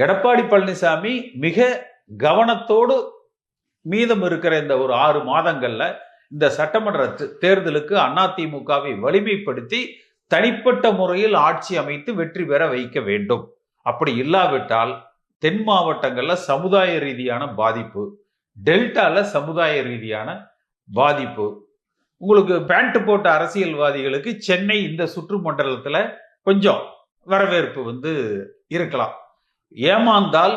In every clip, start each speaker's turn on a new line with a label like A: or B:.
A: எடப்பாடி பழனிசாமி மிக கவனத்தோடு மீதம் இருக்கிற இந்த ஒரு ஆறு மாதங்கள்ல இந்த சட்டமன்ற தேர்தலுக்கு அதிமுகவை வலிமைப்படுத்தி தனிப்பட்ட முறையில் ஆட்சி அமைத்து வெற்றி பெற வைக்க வேண்டும். அப்படி இல்லாவிட்டால் தென் மாவட்டங்களில் சமுதாய ரீதியான பாதிப்பு டெல்டாவில் சமுதாய ரீதியான பாதிப்பு. உங்களுக்கு பேண்ட் போட்ட அரசியல்வாதிகளுக்கு சென்னை இந்த சுற்றுமண்டலத்தில் கொஞ்சம் வரவேற்பு வந்து இருக்கலாம். ஏமாந்தால்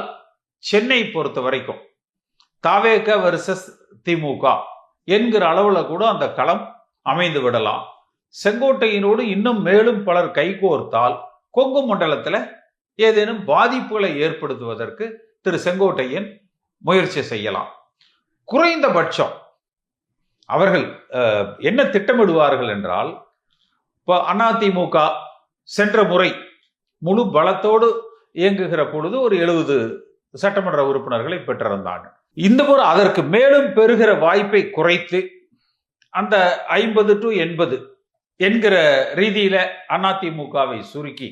A: சென்னை பொறுத்த வரைக்கும். தாவேக வர்சஸ் திமுக என்கிற அளவில் கூட அந்த களம் அமைந்து விடலாம். செங்கோட்டையினோடு இன்னும் மேலும் பலர் கைகோர்த்தால் கொங்கு மண்டலத்தில் ஏதேனும் பாதிப்புகளை ஏற்படுத்துவதற்கு திரு செங்கோட்டையன் முயற்சி செய்யலாம். குறைந்தபட்சம் அவர்கள் என்ன திட்டமிடுவார்கள் என்றால் இப்போ அதிமுக சென்ற முறை முழு பலத்தோடு இயங்குகிற பொழுது ஒரு எழுபது சட்டமன்ற உறுப்பினர்களை பெற்றிருந்தாங்க இந்த முறை அதற்கு மேலும் பெறுகிற வாய்ப்பை குறைத்து அந்த ஐம்பது டு எண்பது என்கிற ரீதியில அதிமுகவை சுருக்கி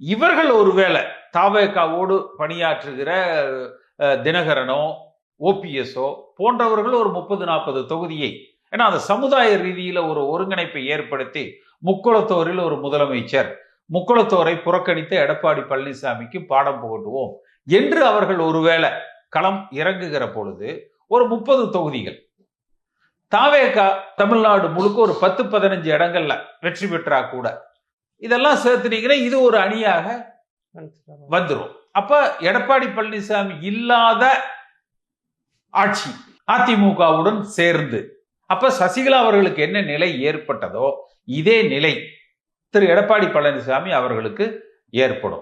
A: இவர்கள் ஒருவேளை தாவேகாவோடு பணியாற்றுகிற அஹ், தினகரனோ ஓபிஎஸ்ஓ போன்றவர்கள் ஒரு முப்பது நாற்பது தொகுதியை ஏன்னா அந்த சமுதாய ரீதியில ஒரு ஒருங்கிணைப்பை ஏற்படுத்தி முக்குளத்தோரில் ஒரு முதலமைச்சர் முக்குளத்தோரை புறக்கணித்த எடப்பாடி பழனிசாமிக்கு பாடம் புகட்டுவோம் என்று அவர்கள் ஒருவேளை களம் இறங்குகிற பொழுது ஒரு முப்பது தொகுதிகள். தாவேகா தமிழ்நாடு முழுக்க ஒரு பத்து பதினஞ்சு இடங்கள்ல வெற்றி பெற்றா கூட இதெல்லாம் சேர்த்துனீங்கன்னா இது ஒரு அணியாக வந்துரும். அப்ப எடப்பாடி பழனிசாமி இல்லாத ஆட்சி அதிமுகவுடன் சேர்ந்து அப்ப சசிகலா அவர்களுக்கு என்ன நிலை ஏற்பட்டதோ இதே நிலை திரு எடப்பாடி பழனிசாமி அவர்களுக்கு ஏற்படும்.